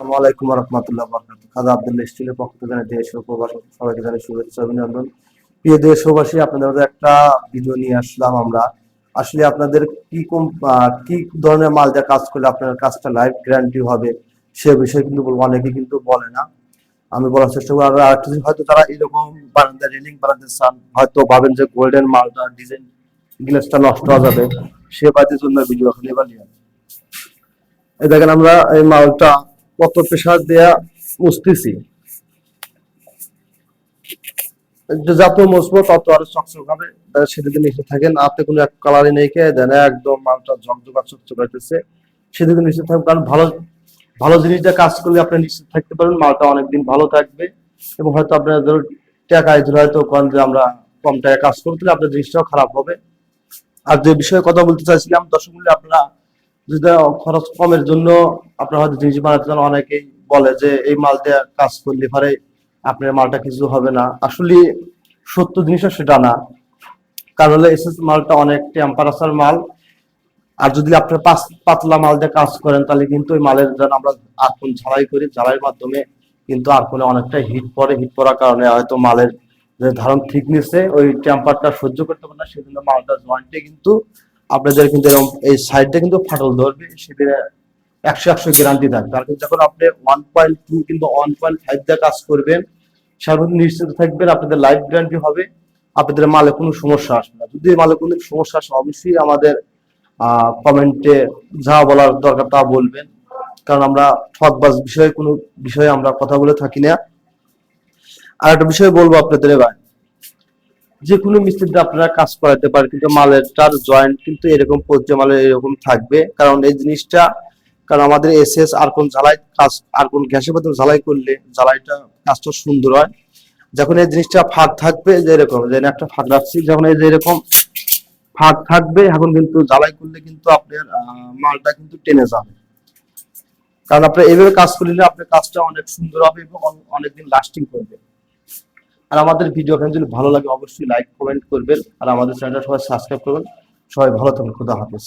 আসসালামু আলাইকুম রহমতুল্লাহ বরকাত খাজা আব্দুল্লাহ স্টিলের পক্ষ থেকে দেশ ও সবাইকে জানাই শুভেচ্ছা অভিনন্দন। প্রিয় দেশবাসী, আপনাদের মাঝে একটা ভিডিও নিয়ে আসলাম আমরা। আসলে আপনাদের কি কম কি ধরনের মাল দিয়ে কাজ করলে আপনার কাজটা লাইফ গ্যারান্টি হবে সে বিষয়ে কিন্তু বলব, অনেকে কিন্তু বলে না। আমি বলার চেষ্টা করব আর আরেকটা হয়তো তারা এরকম বারান্দা রেলিং বানাতে চান, হয়তো ভাবেন যে গোল্ডেন মালটা ডিজাইন গ্লাসটা নষ্ট হয়ে যাবে, সে বাদের জন্য ভিডিও এখন এবার নিয়ে দেখেন আমরা এই মালটা দেয়া যত তত আরও চকচক হবে। থাকেন কোনো এক দেন একদম মালটা ঝকঝকা চকচক থাকবে কারণ ভালো ভালো জিনিসটা কাজ করলে আপনি নিশ্চিত থাকতে পারবেন মালটা অনেকদিন ভালো থাকবে। এবং হয়তো আপনার ধরো ধরে হয়তো কন যে আমরা কম টাকায় কাজ করতে আপনার জিনিসটাও খারাপ হবে। আর যে বিষয়ে কথা বলতে চাইছিলাম, দর্শক আপনারা যদি খরচ কমের জন্য আপনার হয়তো জিনিস বানাতে চান, অনেকেই বলে যে এই মাল দিয়ে কাজ করলে পরে আপনার মালটা কিছু হবে না। আসলে সত্য জিনিসটা সেটা না। কারণ হলো এসএস মালটা অনেক টেম্পারেচার মাল। আর যদি আপনার পাতলা মাল দিয়ে কাজ করেন, তাহলে কিন্তু ওই মালের যেন আমরা আর্কন ঝালাই করি। ঝালাইয়ের মাধ্যমে কিন্তু আর্কনে অনেকটা হিট পড়ে। হিট পড়ার কারণে হয়তো মালের যে ধারণ থিকনেসে ওই টেম্পারটা সহ্য করতে পারে না। সেজন্য মালটা জয়েন্টে কিন্তু আপনাদের কিন্তু এরকম এই সাইডটা কিন্তু ফাটল ধরবে, সেটা একশো একশো গ্যারান্টি থাকবে। আর কিন্তু যখন আপনি ওয়ান পয়েন্ট টু কিংবা ওয়ান পয়েন্ট ফাইভ দিয়ে কাজ করবেন সার্বদিন নিশ্চিত থাকবেন আপনাদের লাইফ গ্যারান্টি হবে, আপনাদের মালে কোনো সমস্যা আসবে না। যদি মালে কোনো সমস্যা আসে, অবশ্যই আমাদের কমেন্টে যা বলার দরকার তা বলবেন। কারণ আমরা ঠকবাজ বিষয়ে কোনো বিষয়ে আমরা কথা বলে থাকি না। আর একটা বিষয় বলব আপনাদের এবার। যে কোনো মিস্ত্রিতে আপনারা কাজ করাতে পারেন, কিন্তু মালের তার জয়েন্ট কিন্তু এরকম পর্যায়ে মালের এরকম থাকবে। কারণ এই জিনিসটা, কারণ আমাদের এসএস আর কোন ঝালাই কাজ, আর কোন গ্যাসের মাধ্যমে ঝালাই করলে ঝালাইটা কাজটা সুন্দর হয়। যখন এই জিনিসটা ফাঁক থাকবে, যে এরকম, যে একটা ফাঁক রাখছি, যখন এই যে এরকম ফাঁক থাকবে, এখন কিন্তু জ্বালাই করলে কিন্তু আপনার মালটা কিন্তু টেনে যাবে। কারণ আপনার এইভাবে কাজ করলে আপনার কাজটা অনেক সুন্দর হবে এবং অন- অনেকদিন লাস্টিং করবে। আর আমাদের ভিডিও যদি ভালো লাগে, অবশ্যই লাইক কমেন্ট করবেন। আর আমাদের চ্যানেলটা সবাই সাবস্ক্রাইব করবেন। সবাই ভালো থাকবেন। খুদা হাফেজ।